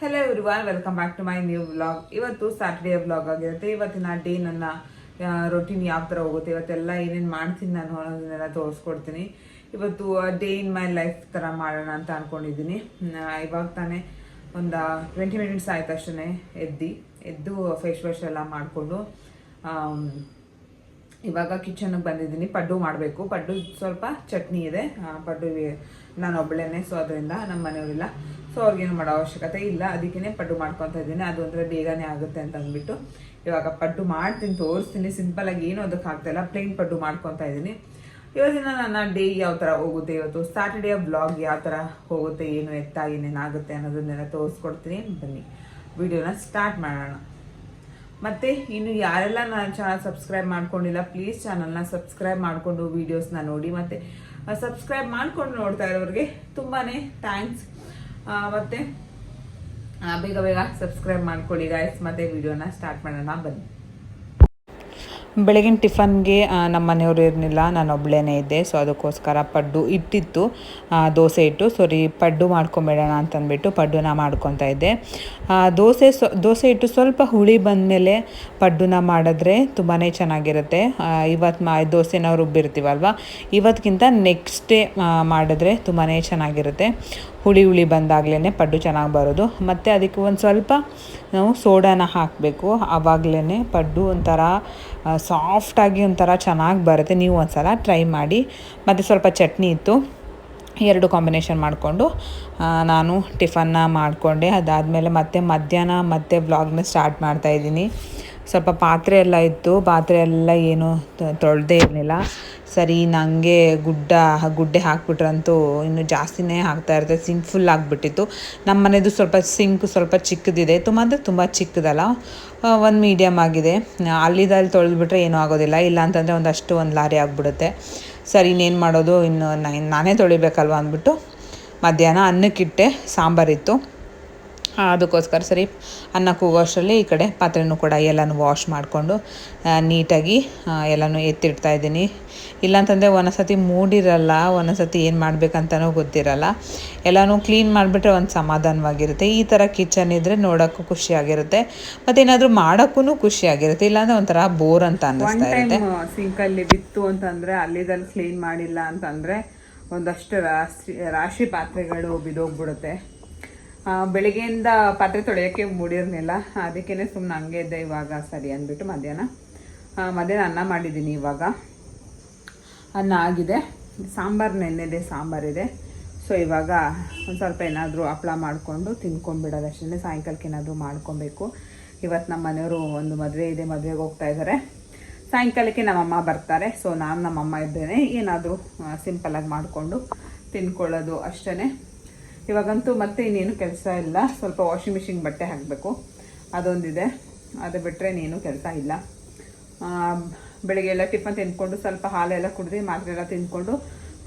Hello everyone welcome back to my new vlog ಇವತ್ತು Saturday vlog ಆಗಿರುತ್ತೆ. ಇವತ್ತಿನ day ನನ್ನ ರೊಟೀನ್ ಯಾವ ಥರ ಹೋಗುತ್ತೆ, ಇವತ್ತೆಲ್ಲ ಏನೇನು ಮಾಡ್ತೀನಿ ನಾನು ಅನ್ನೋದನ್ನೆಲ್ಲ ತೋರಿಸ್ಕೊಡ್ತೀನಿ. ಇವತ್ತು ಡೇ ಇನ್ ಮೈ ಲೈಫ್ ಥರ ಮಾಡೋಣ ಅಂತ ಅಂದ್ಕೊಂಡಿದ್ದೀನಿ ಇವಾಗ ತಾನೇ ಒಂದು ಟ್ವೆಂಟಿ ಮಿನಿಟ್ಸ್ ಆಯ್ತು ಅಷ್ಟೇ ಎದ್ದು. ಎದ್ದು ಫೇಸ್ ವಾಶ್ ಎಲ್ಲ ಮಾಡಿಕೊಂಡು ಇವಾಗ ಕಿಚನ್ಗೆ ಬಂದಿದ್ದೀನಿ. ಪಡ್ಡು ಮಾಡಬೇಕು. ಪಡ್ಡು ಸ್ವಲ್ಪ ಚಟ್ನಿ ಇದೆ. ಪಡ್ಡು ನಾನು ಒಬ್ಬಳೇನೆ ಸೊ ಅದರಿಂದ ನಮ್ಮ ಮನೆಯವರಿಲ್ಲ. ಸೊ ಅವ್ರಿಗೇನು ಮಾಡೋ ಅವಶ್ಯಕತೆ ಇಲ್ಲ. ಅದಕ್ಕೇ ಪಡ್ಡು ಮಾಡ್ಕೊತಾ ಇದ್ದೀನಿ. ಅದು ಅಂದರೆ ಬೇಗನೆ ಆಗುತ್ತೆ ಅಂತ ಅಂದ್ಬಿಟ್ಟು ಇವಾಗ ಪಡ್ಡು ಮಾಡ್ತೀನಿ, ತೋರಿಸ್ತೀನಿ. ಸಿಂಪಲಾಗಿ ಏನು ಅದಕ್ಕೆ ಆಗ್ತಾಯಿಲ್ಲ ಪ್ಲೇನ್ ಪಡ್ಡು ಮಾಡ್ಕೊತಾ ಇದ್ದೀನಿ. ಇವತ್ತಿನ ನನ್ನ ಡೇ ಯಾವ ಥರ ಹೋಗುತ್ತೆ? ಇವತ್ತು ಸ್ಯಾಟರ್ಡೇ ಬ್ಲಾಗ್ ಯಾವ ಥರ ಹೋಗುತ್ತೆ? ಏನು ಎತ್ತ ಏನೇನಾಗುತ್ತೆ ಅನ್ನೋದನ್ನೆಲ್ಲ ತೋರಿಸ್ಕೊಡ್ತೀನಿ. ಬನ್ನಿ, ವಿಡಿಯೋನ ಸ್ಟಾರ್ಟ್ ಮಾಡೋಣ. ಮತ್ತೆ ಇನ್ನು ಯಾರೆಲ್ಲ ನನ್ನ ಚಾನಲ್ ಸಬ್ಸ್ಕ್ರೈಬ್ ಮಾಡ್ಕೊಂಡಿಲ್ಲ ಪ್ಲೀಸ್ ಚಾನಲ್ನ ಸಬ್ಸ್ಕ್ರೈಬ್ ಮಾಡಿಕೊಂಡು ವೀಡಿಯೋಸ್ನ ನೋಡಿ. ಮತ್ತೆ ಸಬ್ಸ್ಕ್ರೈಬ್ ಮಾಡ್ಕೊಂಡು ನೋಡ್ತಾ ಇರೋರಿಗೆ ತುಂಬಾ ಥ್ಯಾಂಕ್ಸ್ ಮತ್ತೆ? ಬೇಗ ಬೇಗ ಸಬ್ಸ್ಕ್ರೈಬ್ ಮಾಡ್ಕೊಳ್ಳಿ ಗಾಯ್ಸ್ ಮತ್ತೆ ವಿಡಿಯೋನ ಸ್ಟಾರ್ಟ್ ಮಾಡೋಣ, ಬನ್ನಿ. ಬೆಳಗಿನ ಟಿಫನ್ಗೆ ನಮ್ಮ ಮನೆಯವರು ಇರಲಿಲ್ಲ. ನಾನು ಒಬ್ಳೇನೆ ಇದ್ದೆ ಸೊ ಅದಕ್ಕೋಸ್ಕರ ಪಡ್ಡು ಇಟ್ಟಿತ್ತು. ದೋಸೆ ಇಟ್ಟು, ಸಾರಿ, ಪಡ್ಡು ಮಾಡ್ಕೊಂಬೇಡೋಣ ಅಂತಂದ್ಬಿಟ್ಟು ಪಡ್ಡುನ ಮಾಡ್ಕೊತಾ ಇದ್ದೆ. ದೋಸೆ ಸೊ, ದೋಸೆ ಇಟ್ಟು ಸ್ವಲ್ಪ ಹುಳಿ ಬಂದಮೇಲೆ ಪಡ್ಡುನ ಮಾಡಿದ್ರೆ ತುಂಬಾ ಚೆನ್ನಾಗಿರುತ್ತೆ. ಇವತ್ತು ಮಾ ದೋಸೆನ ರುಬ್ಬಿರ್ತೀವಲ್ವ ಇವತ್ತಿಗಿಂತ ನೆಕ್ಸ್ಟ್ ಡೇ ಮಾಡಿದ್ರೆ ತುಂಬಾ ಚೆನ್ನಾಗಿರುತ್ತೆ. ಹುಳಿ ಹುಳಿ ಬಂದಾಗಲೇ ಪಡ್ಡು ಚೆನ್ನಾಗಿ ಬರೋದು. ಮತ್ತು ಅದಕ್ಕೆ ಒಂದು ಸ್ವಲ್ಪ, ನಾವು ಸೋಡಾನ ಹಾಕಬೇಕು. ಆವಾಗಲೇ ಪಡ್ಡು ಒಂಥರ ಸಾಫ್ಟಾಗಿ ಒಂಥರ ಚೆನ್ನಾಗಿ ಬರುತ್ತೆ. ನೀವು ಒಂದ್ಸಲ ಟ್ರೈ ಮಾಡಿ. ಮತ್ತು ಸ್ವಲ್ಪ ಚಟ್ನಿ ಇತ್ತು. ಎರಡು ಕಾಂಬಿನೇಷನ್ ಮಾಡಿಕೊಂಡು ನಾನು ಟಿಫನ್ನ ಮಾಡಿಕೊಂಡೆ. ಅದಾದಮೇಲೆ ಮತ್ತೆ ಮಧ್ಯಾಹ್ನ ಮತ್ತೆ ವ್ಲಾಗ್ನ ಸ್ಟಾರ್ಟ್ ಮಾಡ್ತಾಯಿದ್ದೀನಿ ಸ್ವಲ್ಪ ಪಾತ್ರೆ ಎಲ್ಲ ಇತ್ತು. ಪಾತ್ರೆ ಎಲ್ಲ ಏನು ತೊಳೆದೇ ಇರಲಿಲ್ಲ. ಸರಿ ನನಗೆ ಗುಡ್ಡ ಗುಡ್ಡೆ ಹಾಕ್ಬಿಟ್ರಂತೂ ಇನ್ನು ಜಾಸ್ತಿನೇ ಹಾಕ್ತಾ ಇರುತ್ತೆ. ಸಿಂಕ್ ಫುಲ್ ಆಗಿಬಿಟ್ಟಿತ್ತು. ನಮ್ಮ ಮನೆಯದು ಸ್ವಲ್ಪ ಸಿಂಕ್ ಸ್ವಲ್ಪ ಚಿಕ್ಕದಿದೆ. ತುಂಬ ಅಂದರೆ ತುಂಬ ಚಿಕ್ಕದಲ್ಲ. ಒಂದು ಮೀಡಿಯಮ್ ಆಗಿದೆ. ಅಲ್ಲಿದಲ್ಲಿ ತೊಳೆದ್ಬಿಟ್ರೆ ಏನೂ ಆಗೋದಿಲ್ಲ. ಇಲ್ಲ ಅಂತಂದರೆ ಒಂದಷ್ಟು ಒಂದು ಲಾರಿ ಆಗಿಬಿಡುತ್ತೆ. ಸರಿ, ಇನ್ನೇನು ಮಾಡೋದು? ಇನ್ನು ನಾನೇ ತೊಳಿಬೇಕಲ್ವ ಅಂದ್ಬಿಟ್ಟು ಮಧ್ಯಾಹ್ನ ಅನ್ನಕ್ಕಿಟ್ಟೆ ಸಾಂಬಾರಿತ್ತು ಅದಕ್ಕೋಸ್ಕರ ಸರಿ. ಅನ್ನ ಕೂಗೋಷ್ಟರಲ್ಲಿ ಈ ಕಡೆ ಪಾತ್ರೆನೂ ಕೂಡ ಎಲ್ಲನೂ ವಾಶ್ ಮಾಡಿಕೊಂಡು ನೀಟಾಗಿ ಎಲ್ಲನೂ ಎತ್ತಿಡ್ತಾ ಇದ್ದೀನಿ. ಇಲ್ಲಾಂತಂದರೆ ಒಂದೊಂದ್ಸತಿ ಮೂಡಿರಲ್ಲ ಒಂದೊಂದ್ಸತಿ ಏನು ಮಾಡಬೇಕಂತನೂ ಗೊತ್ತಿರಲ್ಲ. ಎಲ್ಲನೂ ಕ್ಲೀನ್ ಮಾಡಿಬಿಟ್ರೆ ಒಂದು ಸಮಾಧಾನವಾಗಿರುತ್ತೆ. ಈ ಥರ ಕಿಚನ್ ಇದ್ದರೆ ನೋಡೋಕ್ಕೂ ಖುಷಿಯಾಗಿರುತ್ತೆ. ಮತ್ತು ಏನಾದರೂ ಮಾಡೋಕ್ಕೂ ಖುಷಿಯಾಗಿರುತ್ತೆ. ಇಲ್ಲಾಂದರೆ ಒಂಥರ ಬೋರ್ ಅಂತ ಅನ್ನಿಸ್ತಾ ಇರುತ್ತೆ. ಸಿಂಕಲ್ಲಿ ಬಿತ್ತು ಅಂತಂದರೆ ಅಲ್ಲಿದಲ್ಲಿ ಕ್ಲೀನ್ ಮಾಡಿಲ್ಲ ಅಂತಂದರೆ ಒಂದಷ್ಟು ರಾಶಿ ರಾಶಿ ಪಾತ್ರೆಗಳು ಬಿದ್ದೋಗ್ಬಿಡುತ್ತೆ. ಬೆಳಿಗ್ಗೆಯಿಂದ ಪಾತ್ರೆ ತೊಳೆಯೋಕ್ಕೆ ಮೂಡಿರಲಿಲ್ಲ. ಅದಕ್ಕೇ ಸುಮ್ಮನೆ ಹಂಗೆ ಇದ್ದೆ. ಇವಾಗ ಸರಿ ಅಂದ್ಬಿಟ್ಟು ಮಧ್ಯಾಹ್ನ. ಮಧ್ಯಾಹ್ನ ಅನ್ನ ಮಾಡಿದ್ದೀನಿ ಇವಾಗ. ಅನ್ನ ಆಗಿದೆ. ಸಾಂಬಾರು ನೆನ್ನೆದೆ ಸಾಂಬಾರಿದೆ ಸೊ ಇವಾಗ ಒಂದು ಸ್ವಲ್ಪ ಏನಾದರೂ ಹಪ್ಳ ಮಾಡಿಕೊಂಡು ತಿನ್ಕೊಂಡ್ಬಿಡೋದಷ್ಟೇ ಸಾಯಂಕಾಲಕ್ಕೆ ಏನಾದರೂ ಮಾಡ್ಕೊಬೇಕು. ಇವತ್ತು ನಮ್ಮ ಮನೆಯವರು ಒಂದು ಮದುವೆ ಇದೆ. ಮದುವೆಗೆ ಹೋಗ್ತಾ ಇದ್ದಾರೆ ಸಾಯಂಕಾಲಕ್ಕೆ ನಮ್ಮಮ್ಮ ಬರ್ತಾರೆ. ಸೊ ನಾನು ನಮ್ಮಮ್ಮ ಇದ್ದೇನೆ. ಏನಾದರೂ ಸಿಂಪಲಾಗಿ ಮಾಡಿಕೊಂಡು ತಿನ್ಕೊಳ್ಳೋದು ಅಷ್ಟೇ ಇವಾಗಂತೂ ಮತ್ತೆ ಇನ್ನೇನು ಕೆಲಸ ಇಲ್ಲ. ಸ್ವಲ್ಪ ವಾಷಿಂಗ್ ಮಿಷಿನ್ ಬಟ್ಟೆ ಹಾಕಬೇಕು. ಅದೊಂದಿದೆ. ಅದು ಬಿಟ್ಟರೆ ಇನ್ನೇನು ಕೆಲಸ ಇಲ್ಲ. ಬೆಳಿಗ್ಗೆ ಎಲ್ಲ ಟಿಫನ್ ತಿಂದ್ಕೊಂಡು ಸ್ವಲ್ಪ ಹಾಲೆಲ್ಲ ಕುಡಿದು ಮಾತ್ರೆ ಎಲ್ಲ ತಿಂದ್ಕೊಂಡು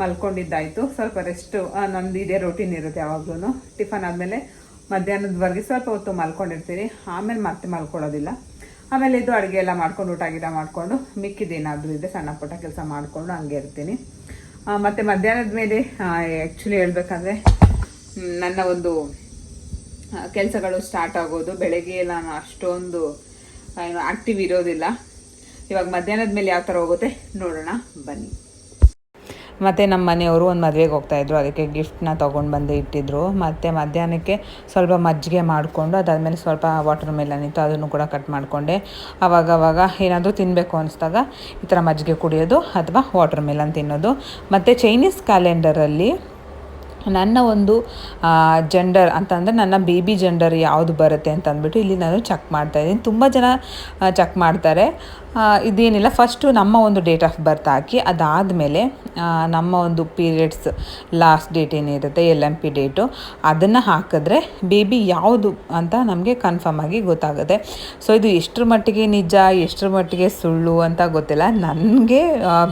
ಮಲ್ಕೊಂಡಿದ್ದಾಯಿತು. ಸ್ವಲ್ಪ ರೆಸ್ಟು ನಂದು ಇದೇ ರೂಟೀನ್ ಇರುತ್ತೆ ಯಾವಾಗ್ಲೂ ಟಿಫನ್ ಆದಮೇಲೆ ಮಧ್ಯಾಹ್ನದವರೆಗೆ ಸ್ವಲ್ಪ ಹೊತ್ತು ಮಲ್ಕೊಂಡಿರ್ತೀನಿ ಆಮೇಲೆ ಮತ್ತೆ ಮಲ್ಕೊಳ್ಳೋದಿಲ್ಲ. ಆಮೇಲೆ ಇದು ಅಡುಗೆ ಎಲ್ಲ ಮಾಡ್ಕೊಂಡು, ಊಟ ಗಿಡ ಮಾಡಿಕೊಂಡು ಮಿಕ್ಕಿದೇನಾದರೂ ಇದೆ ಸಣ್ಣ ಪುಟ್ಟ ಕೆಲಸ ಮಾಡಿಕೊಂಡು ಹಂಗೆ ಇರ್ತೀನಿ. ಮತ್ತು ಮಧ್ಯಾಹ್ನದ ಮೇಲೆ ಆ್ಯಕ್ಚುಲಿ ಹೇಳ್ಬೇಕಂದ್ರೆ ನನ್ನ ಒಂದು ಕೆಲಸಗಳು ಸ್ಟಾರ್ಟ್ ಆಗೋದು, ಬೆಳಗ್ಗೆ ನಾನು ಅಷ್ಟೊಂದು ಏನು ಆಕ್ಟಿವ್ ಇರೋದಿಲ್ಲ. ಇವಾಗ ಮಧ್ಯಾಹ್ನದ ಮೇಲೆ ಯಾವ ಥರ ಹೋಗುತ್ತೆ ನೋಡೋಣ, ಬನ್ನಿ. ಮತ್ತು ನಮ್ಮ ಮನೆಯವರು ಒಂದು ಮದುವೆಗೆ ಹೋಗ್ತಾಯಿದ್ರು ಅದಕ್ಕೆ ಗಿಫ್ಟ್ನ ತೊಗೊಂಡು ಬಂದು ಇಟ್ಟಿದ್ರು. ಮತ್ತು ಮಧ್ಯಾಹ್ನಕ್ಕೆ ಸ್ವಲ್ಪ ಮಜ್ಜಿಗೆ ಮಾಡಿಕೊಂಡು, ಅದಾದಮೇಲೆ ಸ್ವಲ್ಪ ವಾಟರ್ ಮೆಲನ್ ಇತ್ತು, ಅದನ್ನು ಕೂಡ ಕಟ್ ಮಾಡಿಕೊಂಡೆ. ಅವಾಗವಾಗ ಅವಾಗ ಏನಾದರೂ ತಿನ್ನಬೇಕು ಅನಿಸ್ದಾಗ ಈ ಥರ ಮಜ್ಜಿಗೆ ಕುಡಿಯೋದು ಅಥವಾ ವಾಟರ್ ಮೆಲನ್ ತಿನ್ನೋದು. ಮತ್ತು ಚೈನೀಸ್ ಕ್ಯಾಲೆಂಡರಲ್ಲಿ ನನ್ನ ಒಂದು ಜೆಂಡರ್ ಅಂತಂದರೆ ನನ್ನ ಬೇಬಿ ಜೆಂಡರ್ ಯಾವುದು ಬರುತ್ತೆ ಅಂತ ಅಂದ್ಬಿಟ್ಟು ಇಲ್ಲಿ ನಾನು ಚೆಕ್ ಮಾಡ್ತಾಯಿದ್ದೀನಿ ತುಂಬ ಜನ ಚೆಕ್ ಮಾಡ್ತಾರೆ. ಇದೇನಿಲ್ಲ. ಫಸ್ಟು ನಮ್ಮ ಒಂದು ಡೇಟ್ ಆಫ್ ಬರ್ತ್ ಹಾಕಿ, ಅದಾದಮೇಲೆ ನಮ್ಮ ಒಂದು ಪೀರಿಯಡ್ಸ್ ಲಾಸ್ಟ್ ಡೇಟ್ ಏನಿರುತ್ತೆ ಎಲ್ ಎಂ ಪಿ ಡೇಟು ಅದನ್ನು ಹಾಕಿದ್ರೆ ಬೇಬಿ ಯಾವುದು ಅಂತ ನಮಗೆ ಕನ್ಫರ್ಮ್ ಆಗಿ ಗೊತ್ತಾಗುತ್ತೆ. ಸೊ ಇದು ಎಷ್ಟರ ಮಟ್ಟಿಗೆ ನಿಜ, ಎಷ್ಟರ ಮಟ್ಟಿಗೆ ಸುಳ್ಳು ಅಂತ ಗೊತ್ತಿಲ್ಲ. ನನಗೆ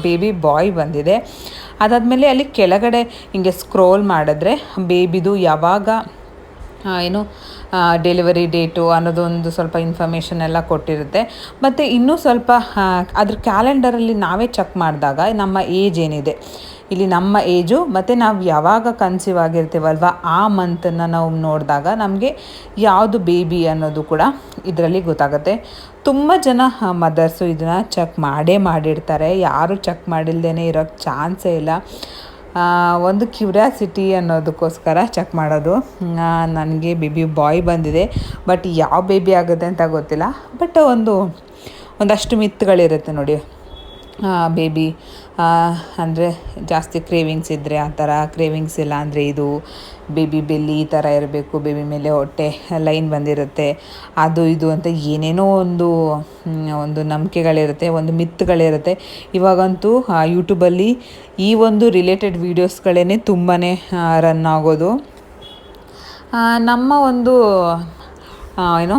ಬೇಬಿ ಬಾಯ್ ಬಂದಿದೆ. ಅದಾದಮೇಲೆ ಅಲ್ಲಿ ಕೆಳಗಡೆ ಹಿಂಗೆ ಸ್ಕ್ರೋಲ್ ಮಾಡಿದ್ರೆ ಬೇಬಿದು ಯಾವಾಗ ಏನು ಡೆಲಿವರಿ ಡೇಟು ಅನ್ನೋದೊಂದು ಸ್ವಲ್ಪ ಇನ್ಫಾರ್ಮೇಷನ್ ಎಲ್ಲ ಕೊಟ್ಟಿರುತ್ತೆ. ಮತ್ತು ಇನ್ನೂ ಸ್ವಲ್ಪ ಅದ್ರ ಕ್ಯಾಲೆಂಡರಲ್ಲಿ ನಾವೇ ಚೆಕ್ ಮಾಡಿದಾಗ ನಮ್ಮ ಏಜ್ ಏನಿದೆ. ಇಲ್ಲಿ ನಮ್ಮ ಏಜು, ಮತ್ತು ನಾವು ಯಾವಾಗ ಕನ್ಸೀವ್ ಆಗಿರ್ತೀವಲ್ವ, ಆ ಮಂತನ್ನು ನಾವು ನೋಡಿದಾಗ ನಮಗೆ ಯಾವುದು ಬೇಬಿ ಅನ್ನೋದು ಕೂಡ ಇದರಲ್ಲಿ ಗೊತ್ತಾಗುತ್ತೆ. ತುಂಬ ಜನ ಮದರ್ಸು ಇದನ್ನು ಚೆಕ್ ಮಾಡೇ ಮಾಡಿರ್ತಾರೆ. ಯಾರು ಚೆಕ್ ಮಾಡಿಲ್ದೇ ಇರೋಕ್ಕೆ ಚಾನ್ಸೇ ಇಲ್ಲ. ಒಂದು ಕ್ಯೂರಿಯಾಸಿಟಿ ಅನ್ನೋದಕ್ಕೋಸ್ಕರ ಚೆಕ್ ಮಾಡೋದು. ನನಗೆ ಬೇಬಿ ಬಾಯ್ ಬಂದಿದೆ. ಬಟ್ ಯಾವ ಬೇಬಿ ಆಗುತ್ತೆ ಅಂತ ಗೊತ್ತಿಲ್ಲ. ಬಟ್ ಒಂದು, ಒಂದಷ್ಟು ಮಿತ್ಗಳಿರುತ್ತೆ ನೋಡಿ. ಬೇಬಿ ಅಂದರೆ ಜಾಸ್ತಿ ಕ್ರೇವಿಂಗ್ಸ್ ಇದ್ದರೆ ಆ ಥರ ಕ್ರೇವಿಂಗ್ಸ್ ಇಲ್ಲ ಅಂದರೆ ಇದು ಬೇಬಿ ಬೆಲ್ಲಿ ಈ ಥರ ಇರಬೇಕು ಬೇಬಿ ಮೇಲೆ ಹೊಟ್ಟೆ ಲೈನ್ ಬಂದಿರುತ್ತೆ, ಅದು ಇದು ಅಂತ ಏನೇನೋ ಒಂದು ಒಂದು ನಂಬಿಕೆಗಳಿರುತ್ತೆ, ಒಂದು ಮಿತ್ಗಳಿರುತ್ತೆ ಇವಾಗಂತೂ ಯೂಟ್ಯೂಬಲ್ಲಿ ಈ ಒಂದು ರಿಲೇಟೆಡ್ ವೀಡಿಯೋಸ್ಗಳೇ ತುಂಬಾ ರನ್ ಆಗೋದು. ನಮ್ಮ ಒಂದು ಏನು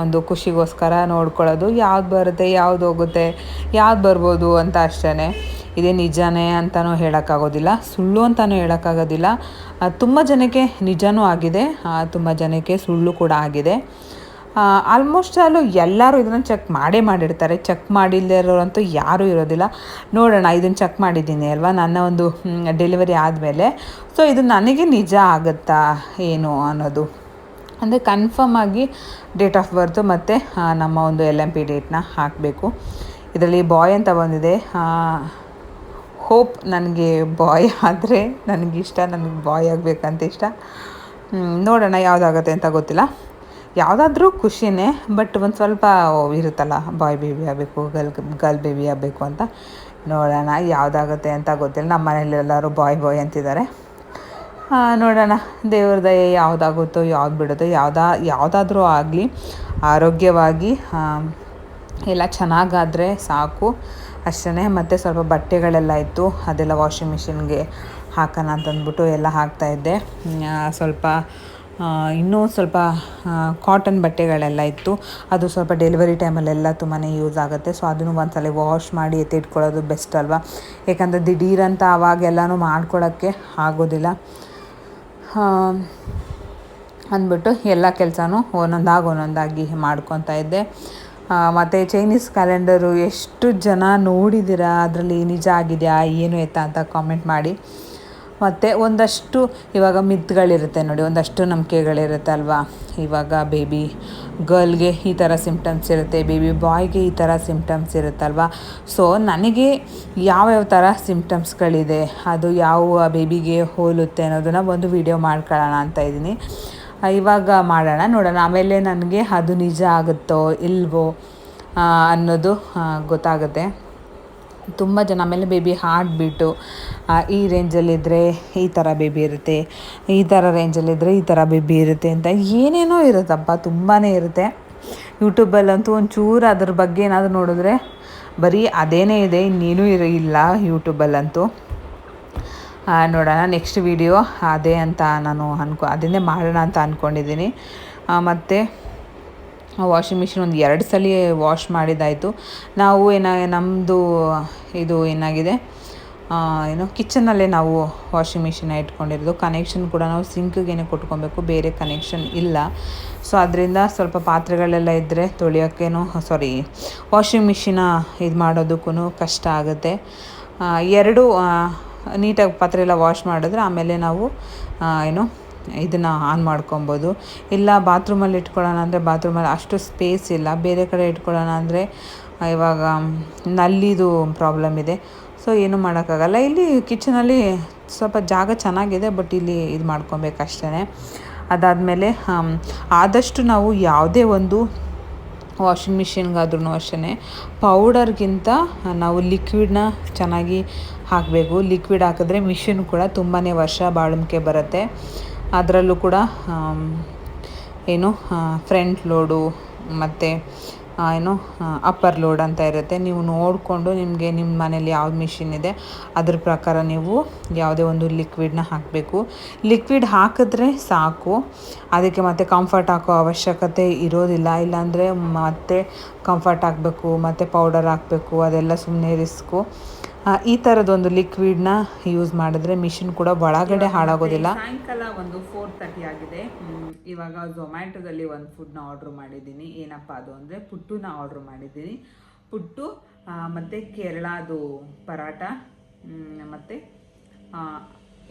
ಒಂದು ಖುಷಿಗೋಸ್ಕರ ನೋಡ್ಕೊಳ್ಳೋದು. ಯಾವ್ದು ಬರುತ್ತೆ, ಯಾವ್ದು ಹೋಗುತ್ತೆ, ಯಾವ್ದು ಬರ್ಬೋದು ಅಂತ ಅಷ್ಟೇ ಇದೇ ನಿಜನೇ ಅಂತಲೂ ಹೇಳೋಕ್ಕಾಗೋದಿಲ್ಲ. ಸುಳ್ಳು ಅಂತಲೂ ಹೇಳೋಕ್ಕಾಗೋದಿಲ್ಲ. ತುಂಬ ಜನಕ್ಕೆ ನಿಜನೂ ಆಗಿದೆ. ತುಂಬ ಜನಕ್ಕೆ ಸುಳ್ಳು ಕೂಡ ಆಗಿದೆ. ಆಲ್ಮೋಸ್ಟ್ ಅಲ್ಲೂ ಎಲ್ಲರೂ ಇದನ್ನು ಚೆಕ್ ಮಾಡೇ ಮಾಡಿರ್ತಾರೆ. ಚೆಕ್ ಮಾಡಿಲ್ಲದೆ ಇರೋರಂತೂ ಯಾರೂ ಇರೋದಿಲ್ಲ. ನೋಡೋಣ ಇದನ್ನು ಚೆಕ್ ಮಾಡಿದ್ದೀನಿ ಅಲ್ವಾ? ನನ್ನ ಒಂದು ಡೆಲಿವರಿ ಆದಮೇಲೆ. ಸೊ, ಇದು ನನಗೆ ನಿಜ ಆಗುತ್ತಾ, ಏನು ಅನ್ನೋದು. ಅಂದರೆ ಕನ್ಫರ್ಮ್ ಆಗಿ ಡೇಟ್ ಆಫ್ ಬರ್ತು ಮತ್ತು ನಮ್ಮ ಒಂದು ಎಲ್ ಎಂ ಪಿ ಡೇಟ್ನ ಹಾಕಬೇಕು. ಇದರಲ್ಲಿ ಬಾಯ್ ಅಂತ ಬಂದಿದೆ. ಹೋಪ್ ನನಗೆ ಬಾಯ್ ಆದರೆ ನನಗಿಷ್ಟ ನನಗೆ ಬಾಯ್ ಆಗಬೇಕಂತ ಇಷ್ಟ. ನೋಡೋಣ ಯಾವುದಾಗತ್ತೆ ಅಂತ ಗೊತ್ತಿಲ್ಲ. ಯಾವುದಾದ್ರೂ ಖುಷಿನೇ ಬಟ್ ಒಂದು ಸ್ವಲ್ಪ ಇರುತ್ತಲ್ಲ ಬಾಯ್ ಬೇಬಿ ಆಗಬೇಕು ಗರ್ಲ್ ಗರ್ಲ್ ಬೇಬಿ ಆಗಬೇಕು ಅಂತ. ನೋಡೋಣ ಯಾವುದಾಗುತ್ತೆ ಅಂತ ಗೊತ್ತಿಲ್ಲ. ನಮ್ಮ ಮನೇಲಿ ಎಲ್ಲರೂ ಬಾಯ್ ಬಾಯ್ ಅಂತಿದ್ದಾರೆ. ನೋಡೋಣ. ದೇವ್ರ ದಯೆ ಯಾವುದಾಗುತ್ತೋ, ಯಾವ್ದು ಬಿಡುತ್ತೋ, ಯಾವುದಾ, ಯಾವುದಾದ್ರೂ ಆಗಲಿ, ಆರೋಗ್ಯವಾಗಿ ಎಲ್ಲ ಚೆನ್ನಾಗಾದರೆ ಸಾಕು. ಅಷ್ಟೇ ಮತ್ತು ಸ್ವಲ್ಪ ಬಟ್ಟೆಗಳೆಲ್ಲ ಇತ್ತು, ಅದೆಲ್ಲ ವಾಷಿಂಗ್ ಮಿಷಿನ್ಗೆ ಹಾಕೋಣ ಅಂತಂದ್ಬಿಟ್ಟು ಎಲ್ಲ ಹಾಕ್ತಾಯಿದ್ದೆ ಸ್ವಲ್ಪ ಇನ್ನೂ ಸ್ವಲ್ಪ ಕಾಟನ್ ಬಟ್ಟೆಗಳೆಲ್ಲ ಇತ್ತು. ಅದು ಸ್ವಲ್ಪ ಡೆಲಿವರಿ ಟೈಮಲ್ಲೆಲ್ಲ ತುಂಬಾ ಯೂಸ್ ಆಗುತ್ತೆ. ಸೊ ಅದನ್ನು ಒಂದ್ಸಲ ವಾಶ್ ಮಾಡಿ ಎತ್ತಿಟ್ಕೊಳ್ಳೋದು ಬೆಸ್ಟ್ ಅಲ್ವಾ? ಯಾಕಂದರೆ ದಿಢೀರಂತ ಅವಾಗೆಲ್ಲನೂ ಮಾಡ್ಕೊಳ್ಳೋಕ್ಕೆ ಆಗೋದಿಲ್ಲ. ಅಂದ್ಬಿಟ್ಟು ಎಲ್ಲ ಕೆಲಸನೂ ಒಂದೊಂದಾಗಿ ಒಂದೊಂದಾಗಿ ಮಾಡ್ಕೊತಾ ಇದ್ದೆ. ಮತ್ತು ಚೈನೀಸ್ ಕ್ಯಾಲೆಂಡರು ಎಷ್ಟು ಜನ ನೋಡಿದ್ದೀರಾ ಅದರಲ್ಲಿ ನಿಜ ಆಗಿದೆಯಾ? ಏನು ಎತ್ತ ಅಂತ ಕಾಮೆಂಟ್ ಮಾಡಿ. ಮತ್ತು ಒಂದಷ್ಟು ಇವಾಗ ಮಿತ್ಗಳಿರುತ್ತೆ ನೋಡಿ, ಒಂದಷ್ಟು ನಂಬಿಕೆಗಳಿರುತ್ತೆ ಅಲ್ವಾ? ಇವಾಗ ಬೇಬಿ ಗರ್ಲ್ಗೆ ಈ ಥರ ಸಿಮ್ಟಮ್ಸ್ ಇರುತ್ತೆ ಬೇಬಿ ಬಾಯ್ಗೆ ಈ ಥರ ಸಿಮ್ಟಮ್ಸ್ ಇರುತ್ತಲ್ವಾ ಸೊ ನನಗೆ ಯಾವ್ಯಾವ ಥರ ಸಿಮ್ಟಮ್ಸ್ಗಳಿದೆ ಅದು ಯಾವ ಬೇಬಿಗೆ ಹೋಲುತ್ತೆ ಅನ್ನೋದನ್ನು ಒಂದು ವಿಡಿಯೋ ಮಾಡ್ಕೊಳ್ಳೋಣ ಅಂತ ಇದ್ದೀನಿ. ಇವಾಗ ಮಾಡೋಣ, ನೋಡೋಣ. ಆಮೇಲೆ ನನಗೆ ಅದು ನಿಜ ಆಗುತ್ತೋ ಇಲ್ವೋ ಅನ್ನೋದು ಗೊತ್ತಾಗುತ್ತೆ. ತುಂಬ ಜನ ಆಮೇಲೆ ಬೇಬಿ ಹಾರ್ಟ್ ಬೀಟು ಈ ರೇಂಜಲ್ಲಿದ್ದರೆ ಈ ಥರ ಬೇಬಿ ಇರುತ್ತೆ, ಈ ಥರ ರೇಂಜಲ್ಲಿದ್ದರೆ ಈ ಥರ ಬೇಬಿ ಇರುತ್ತೆ ಅಂತ ಏನೇನೋ ಇರುತ್ತಪ್ಪ ತುಂಬಾ ಇರುತ್ತೆ. ಯೂಟ್ಯೂಬಲ್ಲಂತೂ ಒಂಚೂರು ಅದ್ರ ಬಗ್ಗೆ ಏನಾದರೂ ನೋಡಿದ್ರೆ ಬರೀ ಅದೇನೇ ಇದೆ, ಇನ್ನೇನೂ ಇರ, ಇಲ್ಲ ಯೂಟ್ಯೂಬಲ್ಲಂತೂ ನೋಡೋಣ ನೆಕ್ಸ್ಟ್ ವಿಡಿಯೋ ಅದೇ ಅಂತ ನಾನು ಅನ್ಕೊ ಅದನ್ನೇ ಮಾಡೋಣ ಅಂತ ಅಂದ್ಕೊಂಡಿದ್ದೀನಿ ಮತ್ತು ವಾಷಿಂಗ್ ಮಿಷಿನ್ ಒಂದು ಎರಡು ಸಲ ವಾಶ್ ಮಾಡಿದ್ದಾಯಿತು ನಾವು ಏನ ನಮ್ಮದು ಇದು ಏನಾಗಿದೆ? ಏನು ಕಿಚನಲ್ಲೇ ನಾವು ವಾಷಿಂಗ್ ಮಿಷಿನ ಇಟ್ಕೊಂಡಿರೋದು. ಕನೆಕ್ಷನ್ ಕೂಡ ನಾವು ಸಿಂಕ್ಗೇನೆ ಕೊಟ್ಕೊಬೇಕು, ಬೇರೆ ಕನೆಕ್ಷನ್ ಇಲ್ಲ. ಸೊ ಅದರಿಂದ ಸ್ವಲ್ಪ ಪಾತ್ರೆಗಳೆಲ್ಲ ಇದ್ದರೆ ತೊಳೆಯೋಕ್ಕೇನು ಸಾರಿ ವಾಷಿಂಗ್ ಮಿಷಿನ ಇದು ಮಾಡೋದಕ್ಕೂ ಕಷ್ಟ ಆಗುತ್ತೆ. ಎರಡು ನೀಟಾಗಿ ಪಾತ್ರೆ ಎಲ್ಲ ವಾಶ್ ಮಾಡಿದ್ರೆ ಆಮೇಲೆ ನಾವು ಏನು ಇದನ್ನು ಆನ್ ಮಾಡ್ಕೊಬೋದು. ಇಲ್ಲ ಬಾತ್ರೂಮಲ್ಲಿ ಇಟ್ಕೊಳ್ಳೋಣ ಅಂದರೆ ಬಾತ್ರೂಮಲ್ಲಿ ಅಷ್ಟು ಸ್ಪೇಸ್ ಇಲ್ಲ. ಬೇರೆ ಕಡೆ ಇಟ್ಕೊಳ್ಳೋಣ ಅಂದರೆ ಇವಾಗ ನಲ್ಲಿದು ಪ್ರಾಬ್ಲಮ್ ಇದೆ. ಸೊ ಏನೂ ಮಾಡೋಕ್ಕಾಗಲ್ಲ. ಇಲ್ಲಿ ಕಿಚನಲ್ಲಿ ಸ್ವಲ್ಪ ಜಾಗ ಚೆನ್ನಾಗಿದೆ ಬಟ್ ಇಲ್ಲಿ ಇದು ಮಾಡ್ಕೊಬೇಕಷ್ಟೇ ಅದಾದಮೇಲೆ ಆದಷ್ಟು ನಾವು ಯಾವುದೇ ಒಂದು ವಾಷಿಂಗ್ ಮಿಷಿನ್ಗಾದ್ರೂ ಅಷ್ಟೇ ಪೌಡರ್ಗಿಂತ ನಾವು ಲಿಕ್ವಿಡ್ನ ಚೆನ್ನಾಗಿ ಹಾಕಬೇಕು. ಲಿಕ್ವಿಡ್ ಹಾಕಿದ್ರೆ ಮಿಷಿನ್ ಕೂಡ ತುಂಬಾ ವರ್ಷ ಬಾಳುವಿಕೆ ಬರುತ್ತೆ. ಅದರಲ್ಲೂ ಕೂಡ ಏನು ಫ್ರಂಟ್ ಲೋಡು ಮತ್ತು ಏನು ಅಪ್ಪರ್ ಲೋಡ್ ಅಂತ ಇರುತ್ತೆ. ನೀವು ನೋಡಿಕೊಂಡು ನಿಮಗೆ ನಿಮ್ಮ ಮನೇಲಿ ಯಾವ ಮಿಷಿನ್ ಇದೆ, ಅದ್ರ ಪ್ರಕಾರ ನೀವು ಯಾವುದೇ ಒಂದು ಲಿಕ್ವಿಡ್ನ ಹಾಕಬೇಕು. ಲಿಕ್ವಿಡ್ ಹಾಕಿದ್ರೆ ಸಾಕು. ಅದಕ್ಕೆ ಮತ್ತೆ ಕಂಫರ್ಟ್ ಹಾಕೋ ಅವಶ್ಯಕತೆ ಇರೋದಿಲ್ಲ. ಇಲ್ಲಾಂದರೆ ಮತ್ತೆ ಕಂಫರ್ಟ್ ಹಾಕಬೇಕು, ಮತ್ತು ಪೌಡರ್ ಹಾಕಬೇಕು, ಅದೆಲ್ಲ ಸುಮ್ಮನೆ ರಿಸ್ಕು ಈ ಥರದೊಂದು ಲಿಕ್ವಿಡ್ನ ಯೂಸ್ ಮಾಡಿದ್ರೆ ಮಿಷಿನ್ ಕೂಡ ಒಳಗಡೆ ಹಾಳಾಗೋದಿಲ್ಲ. ಸಾಯಂಕಾಲ ಒಂದು ಫೋರ್ ತರ್ಟಿ ಆಗಿದೆ. ಇವಾಗ ಝೊಮ್ಯಾಟೊದಲ್ಲಿ ಒಂದು ಫುಡ್ನ ಆರ್ಡ್ರ್ ಮಾಡಿದ್ದೀನಿ. ಏನಪ್ಪ ಅದು ಅಂದರೆ ಪುಟ್ಟುನ ಆರ್ಡ್ರ್ ಮಾಡಿದ್ದೀನಿ. ಪುಟ್ಟು ಮತ್ತು ಕೇರಳದು ಪರಾಟ ಮತ್ತು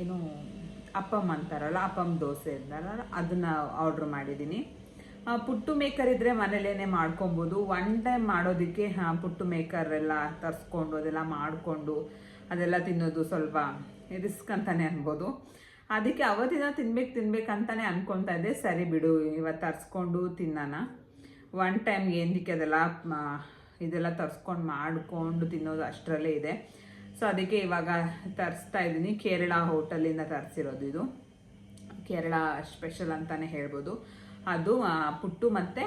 ಏನು ಅಪ್ಪಮ್ ಅಂತಾರಲ್ಲ ಅಪ್ಪಮ್ ದೋಸೆ ಅಂತಾರಲ್ಲ ಅದನ್ನು ಆರ್ಡ್ರ್ ಮಾಡಿದ್ದೀನಿ. ಪುಟ್ಟು ಮೇಕರ್ ಇದ್ದರೆ ಮನೇಲೇನೆ ಮಾಡ್ಕೊಬೋದು. ಒನ್ ಟೈಮ್ ಮಾಡೋದಕ್ಕೆ ಪುಟ್ಟು ಮೇಕರ್ ಎಲ್ಲ ತರಿಸ್ಕೊಂಡು, ಅದೆಲ್ಲ ಮಾಡಿಕೊಂಡು, ಅದೆಲ್ಲ ತಿನ್ನೋದು ಸ್ವಲ್ಪ ರಿಸ್ಕ್ ಅಂತಾನೆ ಅನ್ಬೋದು. ಅದಕ್ಕೆ ಅವತ್ತಿನ ತಿನ್ಬೇಕು ತಿನ್ಬೇಕಂತಾನೆ ಅನ್ಕೊತಾ ಇದ್ದೆ. ಸರಿ ಬಿಡು ಇವತ್ತು ತರಿಸ್ಕೊಂಡು ತಿನ್ನೋಣ. ಒನ್ ಟೈಮ್ ಏನಕ್ಕೆ ಅದೆಲ್ಲ ಇದೆಲ್ಲ ತರಿಸ್ಕೊಂಡು ಮಾಡಿಕೊಂಡು ತಿನ್ನೋದು ಅಷ್ಟರಲ್ಲೇ ಇದೆ. ಸೊ ಅದಕ್ಕೆ ಇವಾಗ ತರಿಸ್ತಾ ಇದ್ದೀನಿ. ಕೇರಳ ಹೋಟೆಲಿಂದ ತರಿಸಿರೋದು ಇದು. ಕೇರಳ ಸ್ಪೆಷಲ್ ಅಂತಲೇ ಹೇಳ್ಬೋದು. ಅದು ಪುಟ್ಟು ಮತ್ತು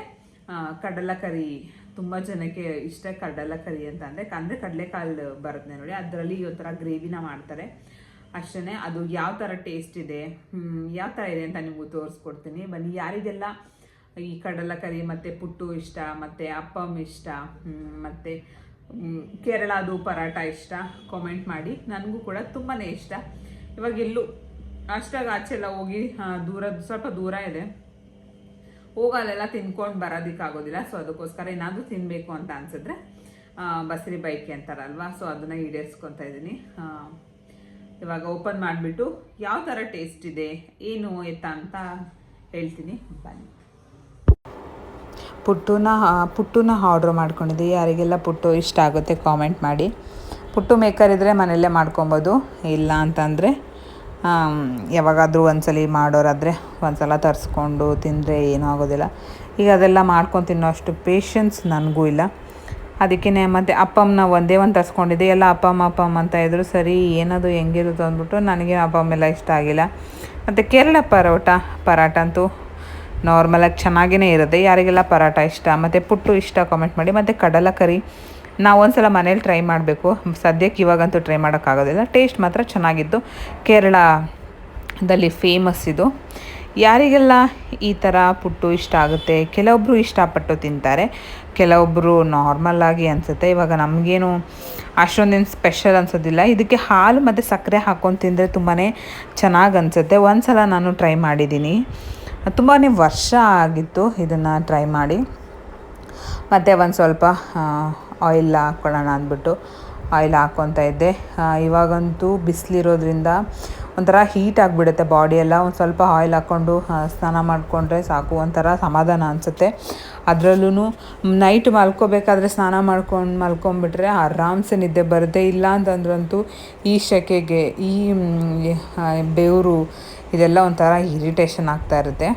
ಕಡಲಕರಿ. ತುಂಬ ಜನಕ್ಕೆ ಇಷ್ಟ ಕಡಲಕರಿ ಅಂತ. ಅಂದರೆ ಅಂದರೆ ಕಡಲೆಕಾಳು ಬರುತ್ತೆ ನೋಡಿ. ಅದರಲ್ಲಿ ಈ ಥರ ಗ್ರೇವಿನ ಮಾಡ್ತಾರೆ. ಅಷ್ಟೇ ಅದು ಯಾವ ಥರ ಟೇಸ್ಟ್ ಇದೆ? ಯಾವ ಥರ ಇದೆ ಅಂತ ನಿಮಗೂ ತೋರಿಸ್ಕೊಡ್ತೀನಿ. ಬನ್ನಿ, ಯಾರಿಗೆಲ್ಲ ಈ ಕಡಲಕರಿ ಮತ್ತು ಪುಟ್ಟು ಇಷ್ಟ, ಮತ್ತು ಅಪ್ಪಮ್ ಇಷ್ಟ ಮತ್ತು ಕೇರಳದು ಪರಾಟ ಇಷ್ಟ ಕಾಮೆಂಟ್ ಮಾಡಿ. ನನಗೂ ಕೂಡ ತುಂಬಾ ಇಷ್ಟ. ಇವಾಗ ಎಲ್ಲೂ ಅಷ್ಟಾಗ ಆಚೆ ಎಲ್ಲ ಹೋಗಿ ದೂರ, ಸ್ವಲ್ಪ ದೂರ ಇದೆ. ಹೋಗಲ್ಲೆಲ್ಲ ತಿನ್ಕೊಂಡು ಬರೋದಕ್ಕಾಗೋದಿಲ್ಲ ಸೊ ಅದಕ್ಕೋಸ್ಕರ ಏನಾದರೂ ತಿನ್ನಬೇಕು ಅಂತ ಅನ್ಸಿದ್ರೆ ಬಸರಿ ಬೈಕಿ ಅಂತಾರಲ್ವಾ? ಸೊ ಅದನ್ನು ಈಡೇರಿಸ್ಕೊತಾ ಇದ್ದೀನಿ ಇವಾಗ ಓಪನ್ ಮಾಡಿಬಿಟ್ಟು ಯಾವ ಥರ ಟೇಸ್ಟ್ ಇದೆ, ಏನು ಎತ್ತ ಅಂತ ಹೇಳ್ತೀನಿ. ಬನ್ನಿ. ಪುಟ್ಟುನ ಪುಟ್ಟುನ ಆರ್ಡ್ರ್ ಮಾಡ್ಕೊಂಡಿದ್ದೆ ಯಾರಿಗೆಲ್ಲ ಪುಟ್ಟು ಇಷ್ಟ ಆಗುತ್ತೆ ಕಾಮೆಂಟ್ ಮಾಡಿ. ಪುಟ್ಟು ಮೇಕರ್ ಇದ್ದರೆ ಮನೆಯಲ್ಲೇ ಮಾಡ್ಕೊಬೋದು. ಇಲ್ಲ ಅಂತಂದರೆ ಯಾವಾಗಾದರೂ ಒಂದ್ಸಲಿ ಮಾಡೋರಾದರೆ ಒಂದ್ಸಲ ತರಿಸ್ಕೊಂಡು ತಿಂದರೆ ಏನೂ ಆಗೋದಿಲ್ಲ. ಈಗ ಅದೆಲ್ಲ ಮಾಡ್ಕೊಂಡು ತಿನ್ನೋ ಅಷ್ಟು ಪೇಷನ್ಸ್ ನನಗೂ ಇಲ್ಲ. ಅದಕ್ಕೇ ಮತ್ತು ಅಪ್ಪಮ್ಮನ ಒಂದೇ ಒಂದು ತರಿಸ್ಕೊಂಡಿದ್ದೆ. ಎಲ್ಲ ಅಪ್ಪಮ್ಮ ಅಪ್ಪಮ್ಮ ಅಂತ ಇದ್ರು, ಸರಿ, ಏನದು, ಹೆಂಗಿರುತ್ತೆ? ಅಂದ್ಬಿಟ್ಟು ನನಗೆ ಅಪ್ಪಮ್ಮ ಎಲ್ಲ ಇಷ್ಟ ಆಗಿಲ್ಲ. ಮತ್ತು ಕೇರಳ ಪರೋಟ, ಪರಾಟ ಅಂತೂ ನಾರ್ಮಲಾಗಿ ಚೆನ್ನಾಗೇ ಇರುತ್ತೆ. ಯಾರಿಗೆಲ್ಲ ಪರಾಟ ಇಷ್ಟ, ಮತ್ತು ಪುಟ್ಟು ಇಷ್ಟ ಕಾಮೆಂಟ್ ಮಾಡಿ, ಮತ್ತು ಕಡಲಕರಿ. ನಾವು ಒಂದ್ಸಲ ಮನೇಲಿ ಟ್ರೈ ಮಾಡಬೇಕು. ಸದ್ಯಕ್ಕೆ ಇವಾಗಂತೂ ಟ್ರೈ ಮಾಡೋಕ್ಕಾಗೋದಿಲ್ಲ. ಟೇಸ್ಟ್ ಮಾತ್ರ ಚೆನ್ನಾಗಿತ್ತು. ಕೇರಳದಲ್ಲಿ ಫೇಮಸ್ ಇದು. ಯಾರಿಗೆಲ್ಲ ಈ ಥರ ಪುಟ್ಟು ಇಷ್ಟ ಆಗುತ್ತೆ? ಕೆಲವೊಬ್ಬರು ಇಷ್ಟಪಟ್ಟು ತಿಂತಾರೆ. ಕೆಲವೊಬ್ಬರು ನಾರ್ಮಲ್ಲಾಗಿ ಅನಿಸುತ್ತೆ. ಇವಾಗ ನಮಗೇನು ಅಷ್ಟೊಂದೇನು ಸ್ಪೆಷಲ್ ಅನ್ಸೋದಿಲ್ಲ. ಇದಕ್ಕೆ ಹಾಲು ಮತ್ತು ಸಕ್ಕರೆ ಹಾಕ್ಕೊಂಡು ತಿಂದರೆ ತುಂಬಾ ಚೆನ್ನಾಗಿ ಅನಿಸುತ್ತೆ. ಒಂದು ಸಲ ನಾನು ಟ್ರೈ ಮಾಡಿದ್ದೀನಿ. ತುಂಬಾ ವರ್ಷ ಆಗಿತ್ತು ಇದನ್ನು ಟ್ರೈ ಮಾಡಿ. ಮತ್ತು ಒಂದು ಸ್ವಲ್ಪ ಆಯಿಲ್ ಹಾಕ್ಕೊಳ್ಳೋಣ ಅಂದ್ಬಿಟ್ಟು ಆಯಿಲ್ ಹಾಕ್ಕೊತಾ ಇದ್ದೆ. ಇವಾಗಂತೂ ಬಿಸಿಲಿರೋದ್ರಿಂದ ಒಂಥರ ಹೀಟ್ ಆಗಿಬಿಡುತ್ತೆ ಬಾಡಿಯೆಲ್ಲ ಒಂದು ಸ್ವಲ್ಪ ಆಯಿಲ್ ಹಾಕ್ಕೊಂಡು ಸ್ನಾನ ಮಾಡಿಕೊಂಡ್ರೆ ಸಾಕು. ಒಂಥರ ಸಮಾಧಾನ ಅನಿಸುತ್ತೆ. ಅದರಲ್ಲೂ ನೈಟ್ ಮಲ್ಕೋಬೇಕಾದ್ರೆ ಸ್ನಾನ ಮಾಡ್ಕೊಂಡು ಮಲ್ಕೊಂಬಿಟ್ರೆ ಆರಾಮ್ಸೆ ನಿದ್ದೆ ಬರುತ್ತೆ. ಇಲ್ಲ ಅಂತಂದ್ರಂತೂ ಈ ಸೆಕೆಗೆ ಈ ಬೆವರು ಇದೆಲ್ಲ ಒಂಥರ ಇರಿಟೇಷನ್ ಆಗ್ತಾ ಇರುತ್ತೆ.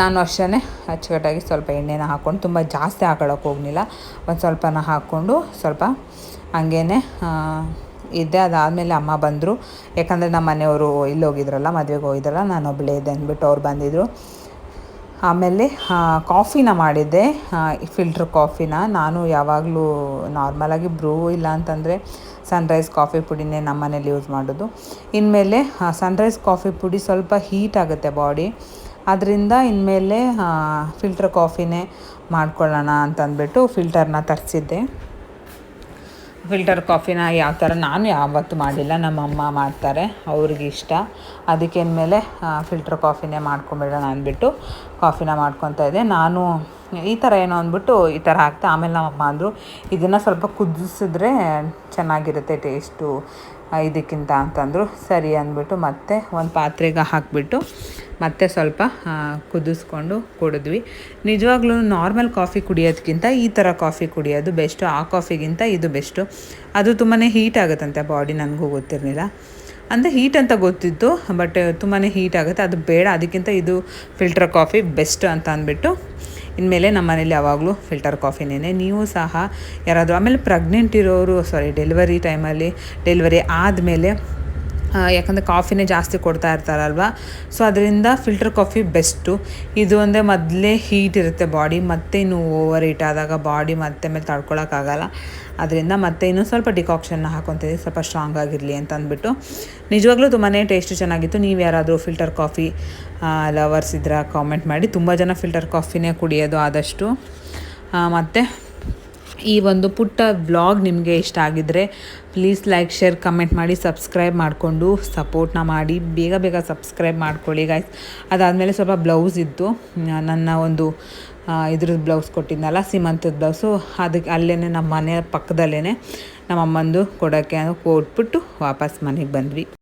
ನಾನು ಅಷ್ಟೇ ಅಚ್ಚುಕಟ್ಟಾಗಿ ಸ್ವಲ್ಪ ಎಣ್ಣೆನ ಹಾಕ್ಕೊಂಡು ತುಂಬ ಜಾಸ್ತಿ ಹಾಕೊಳ್ಳೋಕೆ ಹೋಗಲಿಲ್ಲ. ಒಂದು ಸ್ವಲ್ಪನ ಹಾಕ್ಕೊಂಡು ಸ್ವಲ್ಪ ಹಂಗೇ ಇದ್ದೆ. ಅದಾದಮೇಲೆ ಅಮ್ಮ ಬಂದರು. ಯಾಕಂದರೆ ನಮ್ಮ ಮನೆಯವರು ಇಲ್ಲಿ ಹೋಗಿದ್ರಲ್ಲ ಮದುವೆಗೆ ಹೋಗಿದ್ರಲ್ಲ ನಾನು ಒಬ್ಬಳೇ ಇದ್ದೆ ಅಂದ್ಬಿಟ್ಟು ಅವ್ರು ಬಂದಿದ್ದರು ಆಮೇಲೆ ಕಾಫಿನ ಮಾಡಿದ್ದೆ. ಫಿಲ್ಟ್ರ್ ಕಾಫಿನ. ನಾನು ಯಾವಾಗಲೂ ನಾರ್ಮಲಾಗಿ ಬ್ರೂ ಇಲ್ಲ ಅಂತಂದರೆ ಸನ್ರೈಸ್ ಕಾಫಿ ಪುಡಿನೇ ನಮ್ಮ ಮನೇಲಿ ಯೂಸ್ ಮಾಡೋದು. ಇನ್ಮೇಲೆ ಸನ್ರೈಸ್ ಕಾಫಿ ಪುಡಿ ಸ್ವಲ್ಪ ಹೀಟ್ ಆಗುತ್ತೆ ಬಾಡಿ ಅದರಿಂದ ಇನ್ಮೇಲೆ ಫಿಲ್ಟರ್ ಕಾಫಿನೇ ಮಾಡ್ಕೊಳ್ಳೋಣ ಅಂತಂದ್ಬಿಟ್ಟು ಫಿಲ್ಟರ್ನ ತರಿಸಿದ್ದೆ. ಫಿಲ್ಟರ್ ಕಾಫಿನ ಯಾವ ಥರ ನಾನು ಯಾವತ್ತೂ ಮಾಡಿಲ್ಲ, ನಮ್ಮಮ್ಮ ಮಾಡ್ತಾರೆ, ಅವ್ರಿಗೆ ಇಷ್ಟ. ಅದಕ್ಕೆ ಇನ್ಮೇಲೆ ಫಿಲ್ಟರ್ ಕಾಫಿನೇ ಮಾಡ್ಕೊಂಬಿಡೋಣ ಅಂದ್ಬಿಟ್ಟು ಕಾಫಿನ ಮಾಡ್ಕೊತಾ ಇದ್ದೆ. ನಾನು ಈ ಥರ ಏನೋ ಅಂದ್ಬಿಟ್ಟು ಈ ಥರ ಹಾಕ್ತೆ ಆಮೇಲೆ ನಮ್ಮಮ್ಮ ಅಂದರು, ಇದನ್ನು ಸ್ವಲ್ಪ ಕುದಿಸಿದ್ರೆ ಚೆನ್ನಾಗಿರುತ್ತೆ ಟೇಸ್ಟು ಇದಕ್ಕಿಂತ ಅಂತಂದರು. ಸರಿ ಅಂದ್ಬಿಟ್ಟು ಮತ್ತೆ ಒಂದು ಪಾತ್ರೆಗೆ ಹಾಕಿಬಿಟ್ಟು ಮತ್ತೆ ಸ್ವಲ್ಪ ಕುದಿಸ್ಕೊಂಡು ಕುಡಿದ್ವಿ. ನಿಜವಾಗ್ಲೂ ನಾರ್ಮಲ್ ಕಾಫಿ ಕುಡಿಯೋದಕ್ಕಿಂತ ಈ ಥರ ಕಾಫಿ ಕುಡಿಯೋದು ಬೆಸ್ಟು. ಆ ಕಾಫಿಗಿಂತ ಇದು ಬೆಸ್ಟು. ಅದು ತುಂಬಾ ಹೀಟ್ ಆಗುತ್ತಂತೆ ಬಾಡಿ ನನಗೂ ಗೊತ್ತಿರಲಿಲ್ಲ. ಅಂದರೆ ಹೀಟ್ ಅಂತ ಗೊತ್ತಿತ್ತು, ಬಟ್ ತುಂಬಾ ಹೀಟ್ ಆಗುತ್ತೆ. ಅದು ಬೇಡ, ಅದಕ್ಕಿಂತ ಇದು ಫಿಲ್ಟರ್ ಕಾಫಿ ಬೆಸ್ಟ್ ಅಂತ ಅಂದ್ಬಿಟ್ಟು ಇನ್ಮೇಲೆ ನಮ್ಮ ಮನೇಲಿ ಯಾವಾಗಲೂ ಫಿಲ್ಟರ್ ಕಾಫಿನೇ ನೀವು ಸಹ ಯಾರಾದರೂ ಆಮೇಲೆ ಪ್ರೆಗ್ನೆಂಟ್ ಇರೋರು ಸಾರಿ ಡೆಲಿವರಿ ಟೈಮಲ್ಲಿ ಡೆಲಿವರಿ ಆದಮೇಲೆ ಯಾಕಂದರೆ ಕಾಫಿನೇ ಜಾಸ್ತಿ ಕೊಡ್ತಾ ಇರ್ತಾರಲ್ವ? ಸೊ ಅದರಿಂದ ಫಿಲ್ಟರ್ ಕಾಫಿ ಬೆಸ್ಟು ಇದು ಒಂದೇ ಮೊದಲೇ ಹೀಟ್ ಇರುತ್ತೆ ಬಾಡಿ ಮತ್ತೆ ಇನ್ನು ಓವರ್ ಹೀಟ್ ಆದಾಗ ಬಾಡಿ ಮತ್ತೆ ಮೇಲೆ ತಡ್ಕೊಳೋಕ್ಕಾಗಲ್ಲ ಅದರಿಂದ ಮತ್ತೆ ಇನ್ನೂ ಸ್ವಲ್ಪ ಡಿಕಾಕ್ಷನ್ನ ಹಾಕೊತೀವಿ ಸ್ವಲ್ಪ ಸ್ಟ್ರಾಂಗ್ ಆಗಿರಲಿ ಅಂತ ಅಂದ್ಬಿಟ್ಟು. ನಿಜವಾಗ್ಲೂ ತುಂಬಾ ಟೇಸ್ಟು ಚೆನ್ನಾಗಿತ್ತು. ನೀವು ಯಾರಾದರೂ ಫಿಲ್ಟರ್ ಕಾಫಿ ಲವರ್ಸ್ ಇದ್ರೆ ಕಾಮೆಂಟ್ ಮಾಡಿ. ತುಂಬ ಜನ ಫಿಲ್ಟರ್ ಕಾಫಿನೇ ಕುಡಿಯೋದು ಆದಷ್ಟು. ಮತ್ತು ಈ ಒಂದು ಪುಟ್ಟ ವ್ಲಾಗ್ ನಿಮಗೆ ಇಷ್ಟ ಆಗಿದ್ದರೆ ಪ್ಲೀಸ್ ಲೈಕ್ ಶೇರ್ ಕಮೆಂಟ್ ಮಾಡಿ ಸಬ್ಸ್ಕ್ರೈಬ್ ಮಾಡಿಕೊಂಡು ಸಪೋರ್ಟ್ನ ಮಾಡಿ. ಬೇಗ ಬೇಗ ಸಬ್ಸ್ಕ್ರೈಬ್ ಮಾಡ್ಕೊಳ್ಳಿ ಗಾಯ್ಸ್ ಅದಾದಮೇಲೆ ಸ್ವಲ್ಪ ಬ್ಲೌಸ್ ಇತ್ತು. ನನ್ನ ಒಂದು ಇದ್ರದ್ದು ಬ್ಲೌಸ್ ಕೊಟ್ಟಿದ್ನಲ್ಲ, ಸೀಮಂತದ ಬ್ಲೌಸು ಅದಕ್ಕೆ ಅಲ್ಲೇ ನಮ್ಮ ಮನೆ ಪಕ್ಕದಲ್ಲೇ ನಮ್ಮ ಅಮ್ಮಂದು ಕೊಡೋಕ್ಕೆ ಕೊಟ್ಬಿಟ್ಟು ವಾಪಸ್ ಮನೆಗೆ ಬಂದ್ವಿ.